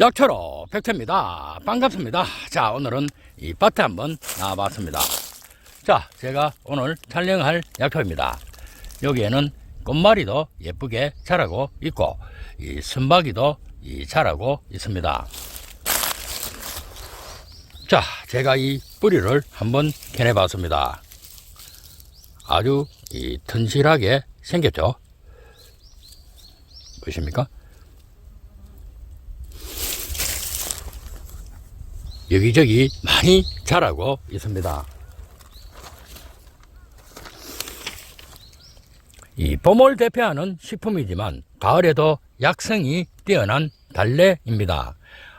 약초로 백태입니다. 반갑습니다. 자, 오늘은 이 밭에 한번 나와봤습니다. 자, 제가 오늘 촬영할 약초입니다. 여기에는 꽃말이도 예쁘게 자라고 있고, 이 순박이도 이 자라고 있습니다. 자, 제가 이 뿌리를 한번 캐내봤습니다. 아주 이 튼실하게 생겼죠? 보십니까? 여기저기 많이 자라고 있습니다. 이 봄을 대표하는 식품이지만 가을에도 약성이 뛰어난 달래입니다.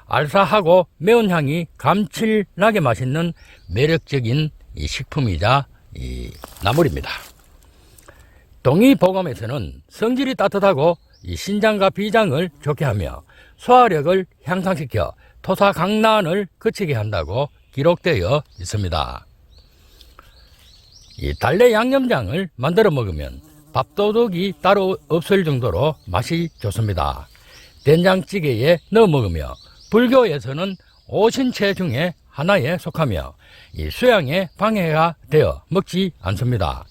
알싸하고 매운 향이 감칠나게 맛있는 매력적인 이 식품이자 이 나물입니다. 동의보감에서는 성질이 따뜻하고 이 신장과 비장을 좋게 하며 소화력을 향상시켜 토사 강난을 그치게 한다고 기록되어 있습니다. 이 달래 양념장을 만들어 먹으면 밥도둑이 따로 없을 정도로 맛이 좋습니다. 된장찌개에 넣어 먹으며 불교에서는 오신채 중에 하나에 속하며 이 수양에 방해가 되어 먹지 않습니다.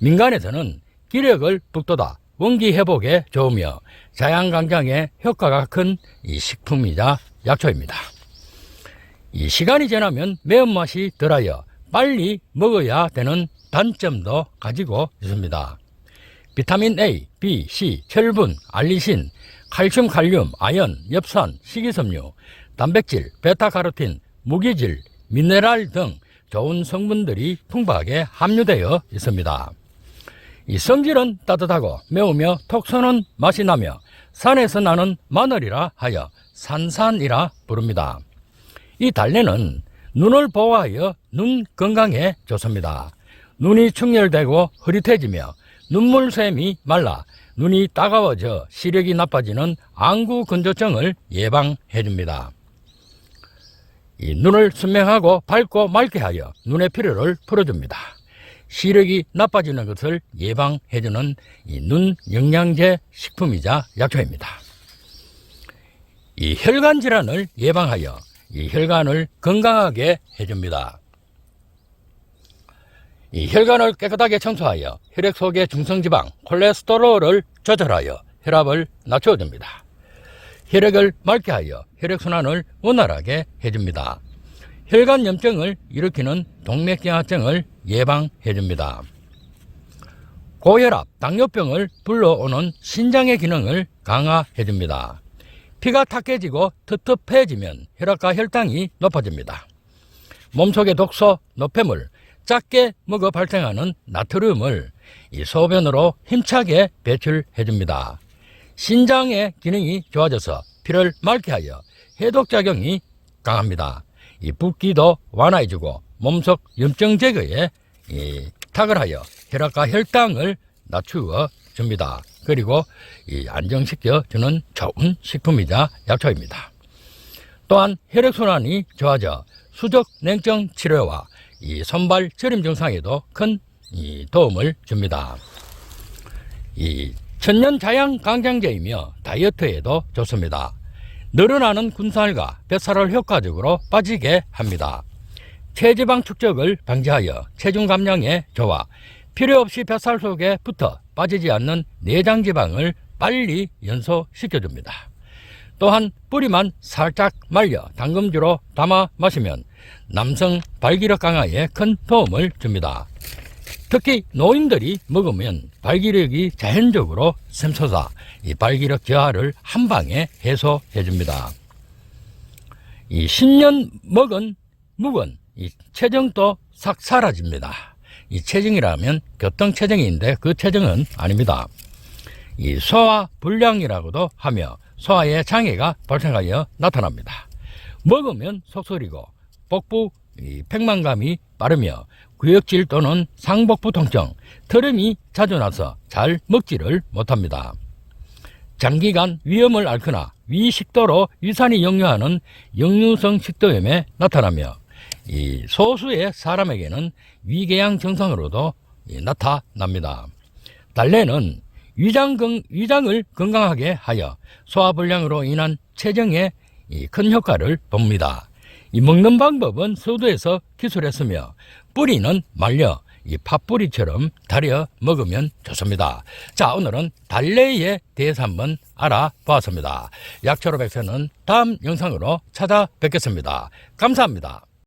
민간에서는 기력을 북돋아 원기 회복에 좋으며 자양강장에 효과가 큰 이 식품이자 약초입니다. 이 시간이 지나면 매운맛이 덜하여 빨리 먹어야 되는 단점도 가지고 있습니다. 비타민 A, B, C, 철분, 알리신, 칼슘, 칼륨, 아연, 엽산, 식이섬유, 단백질, 베타카로틴, 무기질, 미네랄 등 좋은 성분들이 풍부하게 함유되어 있습니다. 이 성질은 따뜻하고 매우며 톡 쏘는 맛이 나며 산에서 나는 마늘이라 하여 산산이라 부릅니다. 이 달래는 눈을 보호하여 눈 건강에 좋습니다. 눈이 충혈되고 흐릿해지며 눈물샘이 말라 눈이 따가워져 시력이 나빠지는 안구 건조증을 예방해 줍니다. 이 눈을 선명하고 밝고 맑게 하여 눈의 피로를 풀어줍니다. 시력이 나빠지는 것을 예방해주는 이눈 영양제 식품이자 약초입니다. 이 혈관 질환을 예방하여 이 혈관을 건강하게 해줍니다. 이 혈관을 깨끗하게 청소하여 혈액 속의 중성지방, 콜레스테롤을 조절하여 혈압을 낮춰줍니다. 혈액을 맑게 하여 혈액순환을 원활하게 해줍니다. 혈관 염증을 일으키는 동맥경화증을 예방해 줍니다. 고혈압, 당뇨병을 불러오는 신장의 기능을 강화해 줍니다. 피가 탁해지고 텁텁해지면 혈압과 혈당이 높아집니다. 몸속의 독소, 노폐물, 작게 먹어 발생하는 나트륨을 이 소변으로 힘차게 배출해 줍니다. 신장의 기능이 좋아져서 피를 맑게 하여 해독작용이 강합니다. 이 붓기도 완화해주고 몸속 염증 제거에 이 탁을 하여 혈압과 혈당을 낮추어 줍니다. 그리고 이 안정시켜 주는 좋은 식품이자 약초입니다. 또한 혈액순환이 좋아져 수족 냉증 치료와 이 손발 저림 증상에도 큰 이 도움을 줍니다. 이 천년 자양 강장제이며 다이어트에도 좋습니다. 늘어나는 군살과 뱃살을 효과적으로 빠지게 합니다. 체지방 축적을 방지하여 체중 감량에 좋아 필요 없이 뱃살 속에 붙어 빠지지 않는 내장 지방을 빨리 연소시켜줍니다. 또한 뿌리만 살짝 말려 당금주로 담아 마시면 남성 발기력 강화에 큰 도움을 줍니다. 특히 노인들이 먹으면 발기력이 자연적으로 샘솟아 이 발기력 저하를 한 방에 해소해 줍니다. 이 10년 먹은 묵은 이 체정도 싹 사라집니다. 이 체증이라면 교통 체증인데 그 체증은 아닙니다. 이 소화 불량이라고도 하며 소화에 장애가 발생하여 나타납니다. 먹으면 속쓰리고 복부 이 팽만감이 빠르며 구역질 또는 상복부 통증, 트름이 자주 나서 잘 먹지를 못합니다. 장기간 위염을 앓거나 위식도로 유산이 역류하는 역류성 식도염에 나타나며 이 소수의 사람에게는 위궤양 증상으로도 이 나타납니다. 달래는 위장 건, 위장을 건강하게 하여 소화불량으로 인한 이큰 효과를 봅니다. 이 먹는 방법은 서두에서 기술했으며 뿌리는 말려 이 팥뿌리처럼 달여 먹으면 좋습니다. 자, 오늘은 달래에 대해서 한번 알아보았습니다. 약초로 백세는 다음 영상으로 찾아뵙겠습니다. 감사합니다.